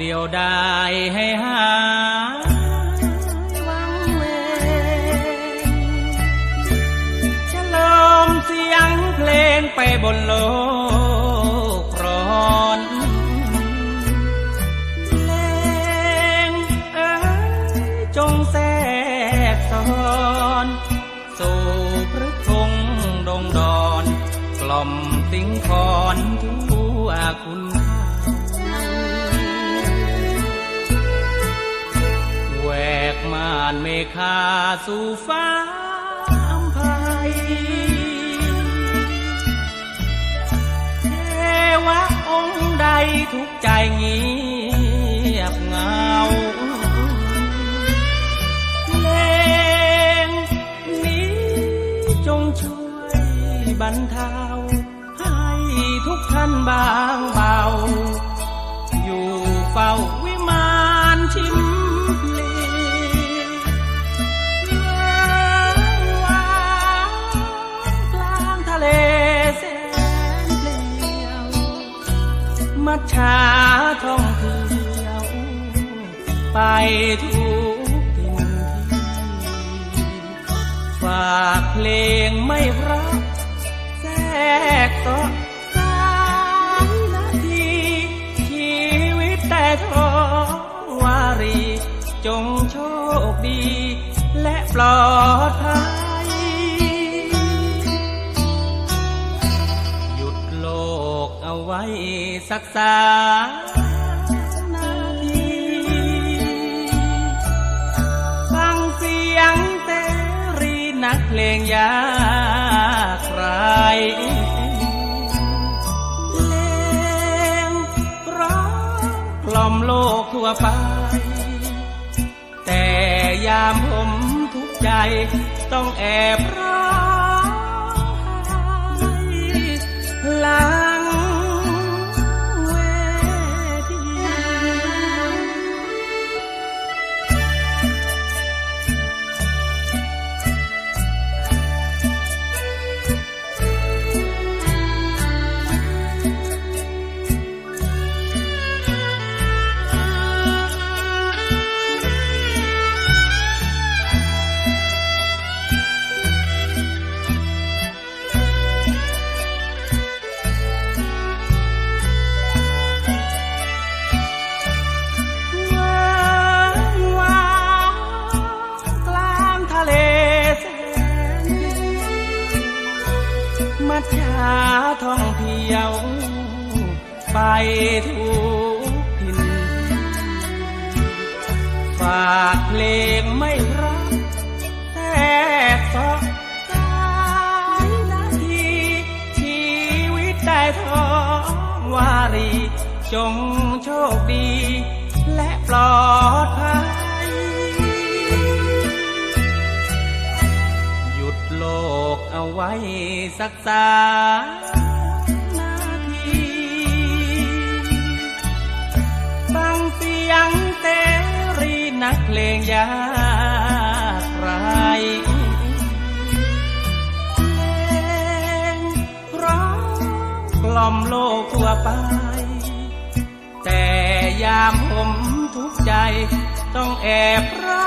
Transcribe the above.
เดียวดายให้หาวังเวงฉลมเสียงเพลงไปบนโลกร้อนเพลงเอ้ยจงแทรกซ้อนสู่พระคงดงดอน กล่อมสิงคอนทั่วคุณานเมฆาสู่ฟ้าอำไพเทวะองค์ใดทุกใจเงียบเหงาเพลงนี้จงช่วยบรรเทาาท่องเที่ยว ไปทุกทินที่ฝากเพลงไม่รักแทรกต่อสายนาทีชีวิตแต่ทอวารี จงโชคดี และปลอดภัย เอาไว้สักสานาทีฟังเสียงเตรีนักเพลงยากไรเลงร้องกล่อมโลกทั่วไป แต่ยามผมทุกใจต้องแอบร้อง มัจฉาท่องเที่ยว ไปทุกทินฝากเพลงไม่รักแต่สอสายนาทีชีวิตได้ทองวารี จงโชคดี และปลอดภัย เอาไว้สักสานาทีฟังเสียงเตรีนักเพลงยากไรเพลงร้องกล่อมโลกทั่วไป แต่ยามผมทุกใจต้องแอบรอ